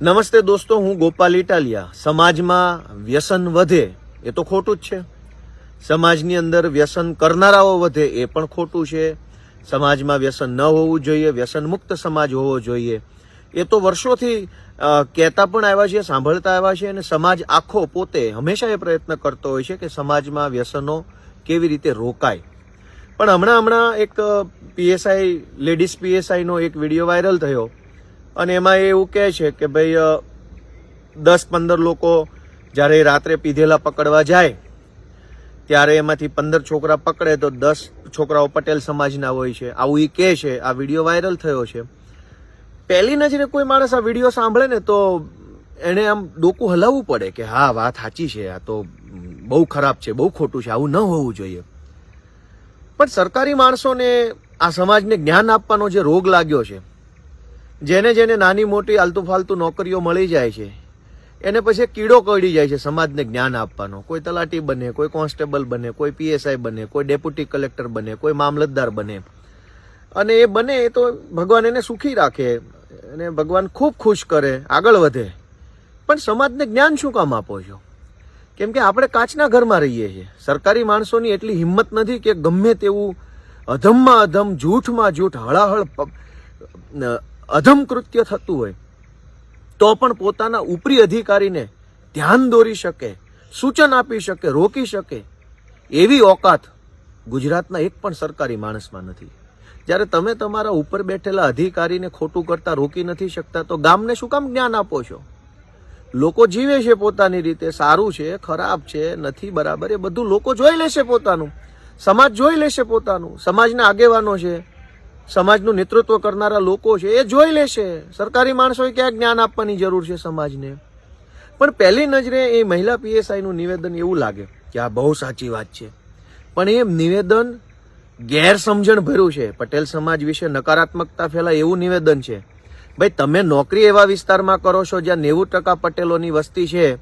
નમસ્તે દોસ્તો, હું ગોપાલ ઇટાલિયા. સમાજમાં વ્યસન વધે એ તો ખોટું જ છે. સમાજની અંદર વ્યસન કરનારાઓ વધે એ પણ ખોટું છે. સમાજમાં વ્યસન ન હોવું જોઈએ, વ્યસન મુક્ત સમાજ હોવો જોઈએ. એ તો વર્ષોથી કહેતા પણ આવ્યા છે, સાંભળતા આવ્યા છે અને સમાજ આખો પોતે હંમેશા એ પ્રયત્ન કરતો હોય છે કે સમાજમાં વ્યસનો કેવી રીતે રોકાય. પણ હમણાં હમણાં એક પીએસઆઈ લેડીઝ પીએસઆઈનો એક વીડિયો વાયરલ થયો. અને એમાં એવું કહે છે કે ભાઈ દસ પંદર લોકો જ્યારે રાત્રે પીધેલા પકડવા જાય, ત્યારે એમાંથી પંદર છોકરા પકડે તો દસ છોકરાઓ પટેલ સમાજના હોય છે. આવું એ કહે છે. આ વીડિયો વાયરલ થયો છે. પહેલી નજરે કોઈ માણસ આ વીડિયો સાંભળે ને તો એને આમ ડોકું હલાવવું પડે કે હા, વાત સાચી છે. આ તો બહુ ખરાબ છે, બહુ ખોટું છે, આવું ન હોવું જોઈએ. પણ સરકારી માણસોને આ સમાજને જ્ઞાન આપવાનો જે રોગ લાગ્યો છે જેને જેને નાની મોટી આલતુ ફાલતુ નોકરીઓ મળી જાય છે, એને પછી કીડો કડી જાય છે સમાજને જ્ઞાન આપવાનો. કોઈ તલાટી બને, કોઈ કોન્સ્ટેબલ બને, કોઈ પીએસઆઈ બને, કોઈ ડેપ્યુટી કલેક્ટર બને, કોઈ મામલતદાર બને. અને એ બને એ તો ભગવાન એને સુખી રાખે અને ભગવાન ખૂબ ખુશ કરે, આગળ વધે. પણ સમાજને જ્ઞાન શું કામ આપો છો? કેમ કે આપણે કાચના ઘરમાં રહીએ છીએ. સરકારી માણસોની એટલી હિંમત નથી કે ગમે તેવું અધમમાં અધમ, જૂઠમાં જૂઠ, હળાહળ અધમ કૃત્ય થતું હોય, તો પણ પોતાના ઉપરી અધિકારીને ધ્યાન દોરી શકે, સૂચન આપી શકે, રોકી શકે, એવી ઓકાત ગુજરાતના એક પણ સરકારી માણસમાં નથી. જ્યારે તમે તમારા ઉપર બેઠેલા અધિકારીને ખોટું કરતા રોકી નથી શકતા, તો ગામને શું કામ જ્ઞાન આપો છો? લોકો જીવે છે પોતાની રીતે, સારું છે, ખરાબ છે, નથી બરાબર, એ બધું લોકો જોઈ લેશે પોતાનું. સમાજ જોઈ લેશે પોતાનું. સમાજના આગેવાનો છે. સમાજનું નેતૃત્વ કરનારા લોકો છે, એ જોઈ લેશે સરકારી માણસોએ ક્યાં જ્ઞાન આપવાની જરૂર છે સમાજને. પણ પહેલી નજરે એ મહિલા પીએસઆઈનું નિવેદન એવું લાગે કે આ બહુ સાચી વાત છે. પણ એ નિવેદન ગેરસમજણ ભર્યું છે. પટેલ સમાજ વિશે નકારાત્મકતા ફેલાય એવું નિવેદન છે. ભાઈ, તમે નોકરી એવા વિસ્તારમાં કરો છો જ્યાં નેવું ટકા પટેલોની વસ્તી છે.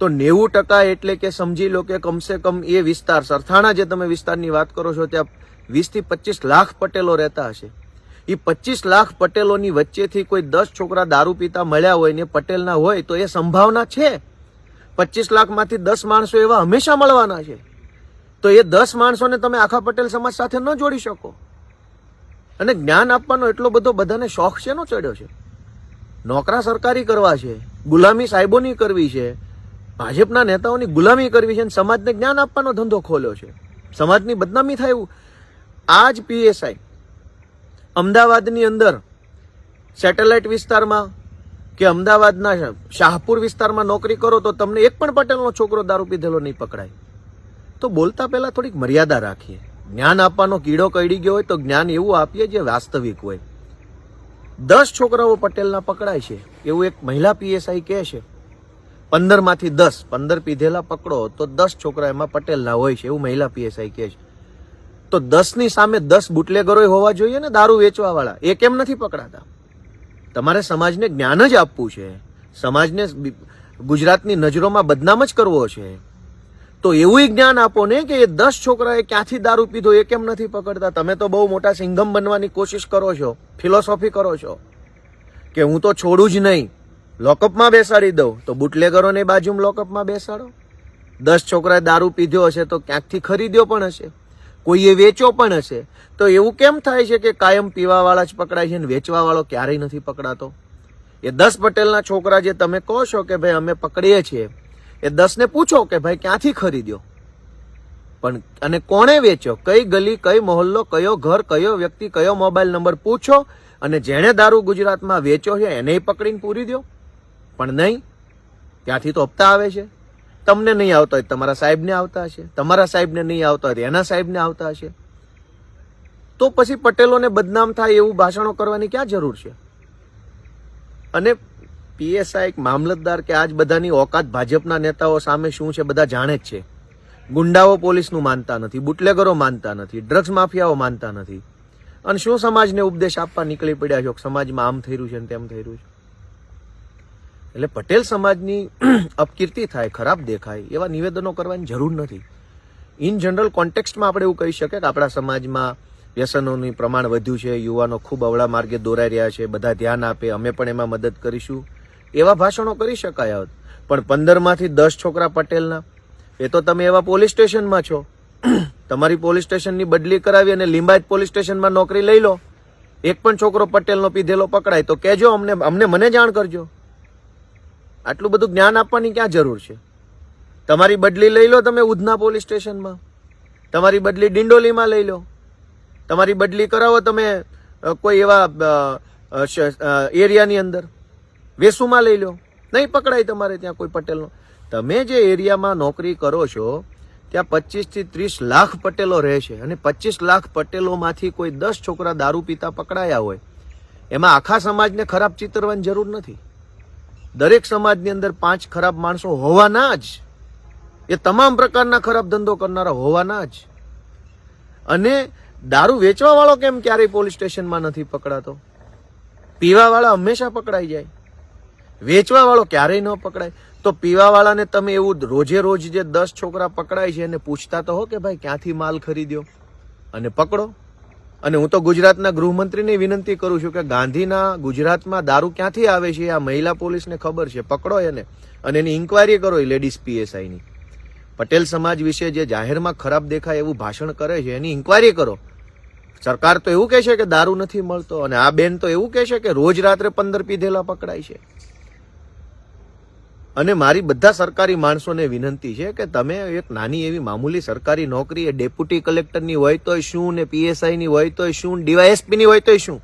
તો નેવું ટકા એટલે કે સમજી લો કે કમસે કમ એ વિસ્તાર, સરથાણા જે તમે વિસ્તારની વાત કરો છો, ત્યાં વીસથી પચીસ લાખ પટેલો રહેતા હશે. એ પચીસ લાખ પટેલોની વચ્ચેથી કોઈ દસ છોકરા દારૂ પીતા મળ્યા હોય ને પટેલના હોય તો એ સંભાવના છે. પચીસ લાખમાંથી દસ માણસો એવા હંમેશા મળવાના છે. તો એ દસ માણસોને તમે આખા પટેલ સમાજ સાથે ન જોડી શકો. અને જ્ઞાન આપવાનો એટલો બધો બધાને શોખ શેનો ચડ્યો છે. નોકરા સરકારી કરવા છે, ગુલામી સાહેબોની કરવી છે, ભાજપના નેતાઓની ગુલામી કરવી છે અને સમાજને જ્ઞાન આપવાનો ધંધો ખોલ્યો છે. સમાજની બદનામી થાય એવું આ જ પીએસઆઈ અમદાવાદની અંદર સેટેલાઇટ વિસ્તારમાં કે અમદાવાદના શાહપુર વિસ્તારમાં નોકરી કરો તો તમને એક પણ પટેલનો છોકરો દારૂ પીધેલો નહીં પકડાય. તો બોલતા પહેલાં થોડીક મર્યાદા રાખીએ. જ્ઞાન આપવાનો કીડો કડી ગયો હોય તો જ્ઞાન એવું આપીએ જે વાસ્તવિક હોય. દસ છોકરાઓ પટેલના પકડાય છે. એવું એક મહિલા પીએસઆઈ કહે છે. પંદરમાંથી દસ, પંદર પીધેલા પકડો તો દસ છોકરા એમાં પટેલના હોય છે. એવું મહિલા પીએસઆઈ કહે છે. તો દસની સામે દસ બુટલેગરો હોવા જોઈએ ને દારૂ વેચવા વાળા એ કેમ નથી પકડાતા? તમારે સમાજને જ્ઞાન જ આપવું છે. સમાજને ગુજરાતની નજરોમાં બદનામ જ કરવો છે. તો એવું જ્ઞાન આપો ને કે એ દસ છોકરાએ ક્યાંથી દારૂ પીધો એ કેમ નથી પકડતા? તમે તો બહુ મોટા સિંઘમ બનવાની કોશિશ કરો છો, ફિલોસોફી કરો છો. કે હું તો છોડું જ નહીં. લોકઅપમાં બેસાડી દઉં. તો બુટલેગરોને બાજુમાં લોકઅપમાં બેસાડો. દસ છોકરાએ દારૂ પીધો હશે તો ક્યાંકથી ખરીદ્યો પણ હશે? કોઈએ વેચો પણ હશે, તો એવું કેમ થાય છે કે કાયમ પીવાવાળા જ પકડાય છે અને વેચવાવાળો ક્યારેય નથી પકડાતો? એ દસ પટેલના છોકરા જે તમે કહો છો કે ભાઈ અમે પકડીએ છીએ, એ દસને પૂછો કે ભાઈ ક્યાંથી ખરીદ્યો? પણ અને કોણે વેચ્યો? કઈ ગલી, કઈ મહોલ્લો, કયો ઘર, કયો વ્યક્તિ, કયો મોબાઈલ નંબર પૂછો અને જેણે દારૂ ગુજરાતમાં વેચ્યો છે, એને પકડીને પૂરી દો પણ નહીં, ત્યાંથી તો હપ્તા આવે છે. તમને નહીં આવતા હોય તમારા સાહેબને આવતા હશે, તમારા સાહેબને નહીં આવતા હોય એના સાહેબને આવતા હશે. તો પછી પટેલોને બદનામ થાય એવું ભાષણો કરવાની ક્યાં જરૂર છે? અને પીએસઆઈ એક મામલતદાર કે આજ બધાની ઓકાત ભાજપના નેતાઓ સામે શું છે બધા જાણે જ છે. ગુંડાઓ પોલીસનું માનતા નથી, બુટલેગરો માનતા નથી, ડ્રગ્સ માફિયાઓ માનતા નથી. અને શું સમાજને ઉપદેશ આપવા નીકળી પડ્યા છો? સમાજમાં આમ થઈ રહ્યું છે ને તેમ થઈ રહ્યું છે. એટલે પટેલ સમાજની અપકીર્તિ થાય, ખરાબ દેખાય, એવા નિવેદનો કરવાની જરૂર નથી. ઇન જનરલ કોન્ટેક્સ્ટમાં આપણે એવું કહી શકીએ કે આપણા સમાજમાં વ્યસનોનું પ્રમાણ વધ્યું છે, યુવાનો ખૂબ અવળા માર્ગે દોરાઈ રહ્યા છે, બધા ધ્યાન આપે, અમે પણ એમાં મદદ કરીશું. એવા ભાષણો કરી શકાય હોત. પણ પંદરમાંથી દસ છોકરા પટેલના, એ તો તમે એવા પોલીસ સ્ટેશનમાં છો. તમારી પોલીસ સ્ટેશનની બદલી કરાવી અને લિંબાયત પોલીસ સ્ટેશનમાં નોકરી લઈ લો. એક પણ છોકરો પટેલનો પીધેલો પકડાય તો કહેજો અમને અમને મને જાણ કરજો. આટલું બધું જ્ઞાન આપવાની ક્યાં જરૂર છે? તમારી બદલી લઈ લો તમે ઉધના પોલીસ સ્ટેશનમાં. તમારી બદલી ડિંડોલીમાં લઈ લો. તમારી બદલી કરાવો તમે કોઈ એવા એરિયાની અંદર. વેસુમાં લઈ લો. નહીં પકડાય તમારે ત્યાં કોઈ પટેલનો. તમે જે એરિયામાં નોકરી કરો છો, ત્યાં પચીસથી ત્રીસ લાખ પટેલો રહે છે અને પચીસ લાખ પટેલોમાંથી કોઈ દસ છોકરા દારૂ પીતા પકડાયા હોય. એમાં આખા સમાજને ખરાબ ચિતરવાની જરૂર નથી. દરેક સમાજની અંદર પાંચ ખરાબ માણસો હોવાના જ. એ તમામ પ્રકારના ખરાબ ધંધો કરનારા હોવાના જ. અને દારૂ વેચવા વાળો કેમ ક્યારેય પોલીસ સ્ટેશનમાં નથી પકડાતો? પીવા વાળા હંમેશા પકડાઈ જાય. વેચવા વાળો ક્યારેય ન પકડાય. તો પીવા વાળાને તમે એવું રોજે રોજ જે દસ છોકરા પકડાય છે એને પૂછતા તો હો કે ભાઈ ક્યાંથી માલ ખરીદ્યો? અને પકડો. અને હું તો ગુજરાતના ગૃહમંત્રીને વિનંતી કરું છું કે ગાંધીના ગુજરાતમાં દારૂ ક્યાંથી આવે છે આ મહિલા પોલીસને ખબર છે. પકડો એને. અને એની ઇન્કવાયરી કરો એ લેડીઝ પીએસઆઈની પટેલ સમાજ વિશે જે જાહેરમાં ખરાબ દેખાય એવું ભાષણ કરે છે, એની ઇન્કવાયરી કરો. સરકાર તો એવું કહે છે કે દારૂ નથી મળતો અને આ બેન તો એવું કહે છે કે રોજ રાત્રે પંદર પીધેલા પકડાય છે. અને મારી બધા સરકારી માણસોને વિનંતી છે કે તમે એક નાની એવી મામૂલી સરકારી નોકરી, એ ડેપ્યુટી કલેક્ટરની હોય તોય શું ને પીએસઆઈની હોય તોય શું ડીવાયએસપીની હોય તોય શું?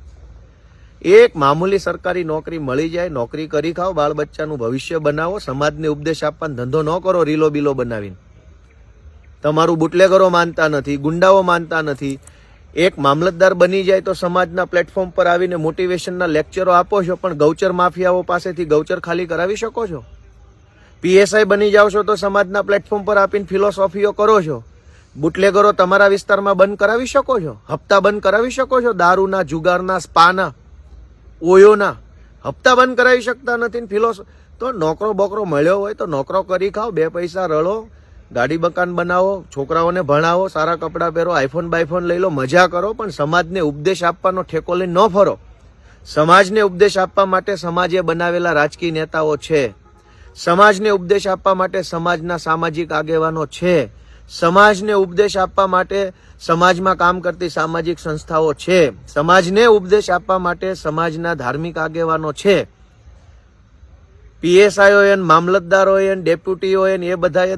એક મામૂલી સરકારી નોકરી મળી જાય, નોકરી કરી ખાઓ બાળ બચ્ચાનું ભવિષ્ય બનાવો, સમાજને ઉપદેશ આપવાનો ધંધો ન કરો રીલો બીલો બનાવીને. તમારું બુટલેગરો માનતા નથી, ગુંડાઓ માનતા નથી. એક મામલતદાર બની જાય તો સમાજના પ્લેટફોર્મ પર આવીને મોટિવેશનના લેક્ચરો આપો છો, પણ ગૌચર માફિયાઓ પાસેથી ગૌચર ખાલી કરાવી શકો છો? પીએસઆઈ બની જાઓ છો તો સમાજના પ્લેટફોર્મ પર આપીને ફિલોસોફીઓ કરો છો. બુટલેગરો તમારા વિસ્તારમાં બંધ કરાવી શકો છો? હપ્તા બંધ કરાવી શકો છો? દારૂના, જુગારના, સ્પાના, ઓયોના હપ્તા બંધ કરાવી શકતા નથી ને ફિલોસો તો નોકરો બોકરો મળ્યો હોય તો નોકરો કરી ખાઓ, બે પૈસા રળો, ગાડી મકાન બનાવો, છોકરાઓને ભણાવો, સારા કપડાં પહેરો આઈફોન બાઈફોન લઈ લો, મજા કરો, પણ સમાજને ઉપદેશ આપવાનો ઠેકો લઈને ન ફરો. સમાજને ઉપદેશ આપવા માટે સમાજે બનાવેલા રાજકીય નેતાઓ છે. સમાજને ઉપદેશ આપવા માટે સમાજના સામાજિક આગેવાનો છે. સમાજને ઉપદેશ આપવા માટે સમાજમાં કામ કરતી સામાજિક સંસ્થાઓ છે. સમાજને ઉપદેશ આપવા માટે સમાજના ધાર્મિક આગેવાનો છે. પીએસઆઈ હોય મામલતદાર હોય ડેપ્યુટી હોય એ બધા એ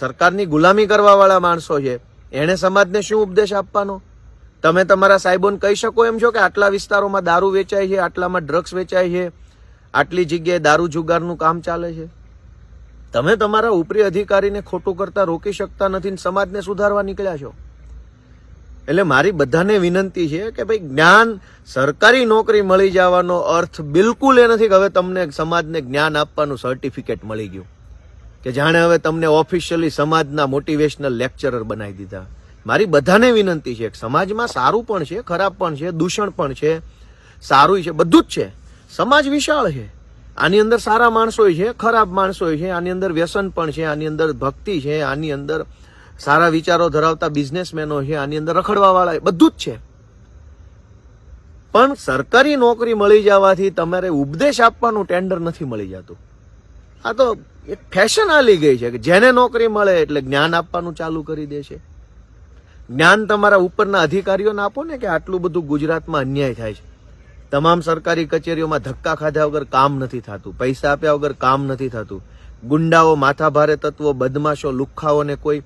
સરકારની ગુલામી કરવા વાળા માણસો છે. એણે સમાજને શું ઉપદેશ આપવાનો? તમે તમારા સાહેબોને કહી શકો એમ છો કે આટલા વિસ્તારોમાં દારૂ વેચાય છે, આટલામાં ડ્રગ્સ વેચાય છે આટલી જગ્યાએ દારૂ જુગારનું કામ ચાલે છે? તમે તમારા ઉપરી અધિકારીને ખોટું કરતા રોકી શકતા નથી ને સમાજને સુધારવા નીકળ્યા છો? એટલે મારી બધાને વિનંતી છે કે ભાઈ, જ્ઞાન સરકારી નોકરી મળી જવાનો અર્થ બિલકુલ એ નથી કે હવે તમને સમાજને જ્ઞાન આપવાનું સર્ટિફિકેટ મળી ગયું. કે જાણે હવે તમને ઓફિશિયલી સમાજના મોટિવેશનલ લેક્ચરર બનાવી દીધા. મારી બધાને વિનંતી છે કે સમાજમાં સારું પણ છે, ખરાબ પણ છે, દૂષણ પણ છે, સારું છે, બધું જ છે. સમાજ વિશાળ છે. આની અંદર સારા માણસો છે, ખરાબ માણસો છે, આની અંદર વ્યસન પણ છે, આની અંદર ભક્તિ છે, આની અંદર સારા વિચારો ધરાવતા બિઝનેસમેનો છે, આની અંદર રખડવા વાળા બધું જ છે. પણ સરકારી નોકરી મળી જવાથી તમારે ઉપદેશ આપવાનું ટેન્ડર નથી મળી જતું. આ તો એક ફેશન આલી ગઈ છે કે જેને નોકરી મળે એટલે જ્ઞાન આપવાનું ચાલુ કરી દે છે. જ્ઞાન તમારા ઉપરના અધિકારીઓને આપો ને કે આટલું બધું ગુજરાતમાં અન્યાય થાય છે. તમામ સરકારી કચેરીઓમાં ધક્કા ખાધા વગર કામ નથી થતું, પૈસા આપ્યા વગર કામ નથી થતું. ગુંડાઓ, માથાભારે તત્વો, બદમાશો, લુખ્ખાઓને કોઈ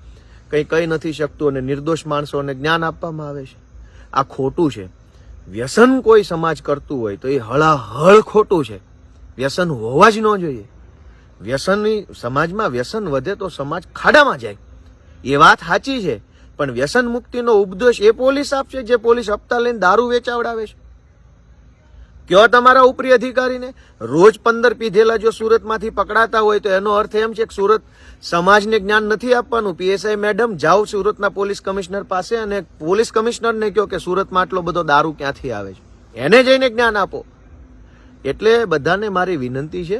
કંઈ કહી નથી શકતું અને નિર્દોષ માણસોને જ્ઞાન આપવામાં આવે છે. આ ખોટું છે. વ્યસન કોઈ સમાજ કરતું હોય તો એ હળાહળ ખોટું છે. વ્યસન હોવા જ ન જોઈએ. વ્યસનની સમાજમાં વ્યસન વધે તો સમાજ ખાડામાં જાય. એ વાત સાચી છે, પણ વ્યસન મુક્તિનો ઉપદેશ એ પોલીસ આપશે જે પોલીસ હપ્તા લઈને દારૂ વેચાવડાવે છે. કયો તમારા ઉપરી અધિકારીને? રોજ પંદર પીધેલા જો સુરતમાંથી પકડાતા હોય તો એનો અર્થ એમ છે કે સુરત સમાજને જ્ઞાન નથી આપવાનું. પીએસઆઈ મેડમ, જાઓ સુરતના પોલીસ કમિશનર પાસે અને પોલીસ કમિશનરને કહો કે સુરતમાં આટલો બધો દારૂ ક્યાંથી આવે છે? એને જઈને જ્ઞાન આપો. એટલે બધાને મારી વિનંતી છે,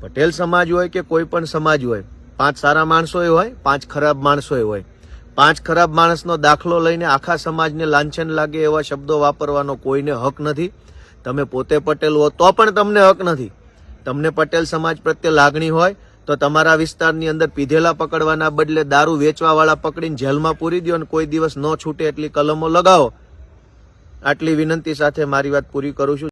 પટેલ સમાજ હોય કે કોઈ પણ સમાજ હોય, પાંચ સારા માણસોય હોય, પાંચ ખરાબ માણસો હોય, પાંચ ખરાબ માણસનો દાખલો લઈને આખા સમાજને લાંછન લાગે એવા શબ્દો વાપરવાનો કોઈને હક નથી. તમે પોતે પટેલ હો તો પણ તમને હક નથી. તમને પટેલ સમાજ પ્રત્યે લાગણી હોય, તો તમારા વિસ્તારની અંદર પીધેલા પકડવાના બદલે દારૂ વેચવાવાળા પકડીને જેલમાં પૂરી દો કોઈ દિવસ ન છૂટે એટલી કલમો લગાવો. આટલી વિનંતી સાથે મારી વાત પૂરી કરું છું.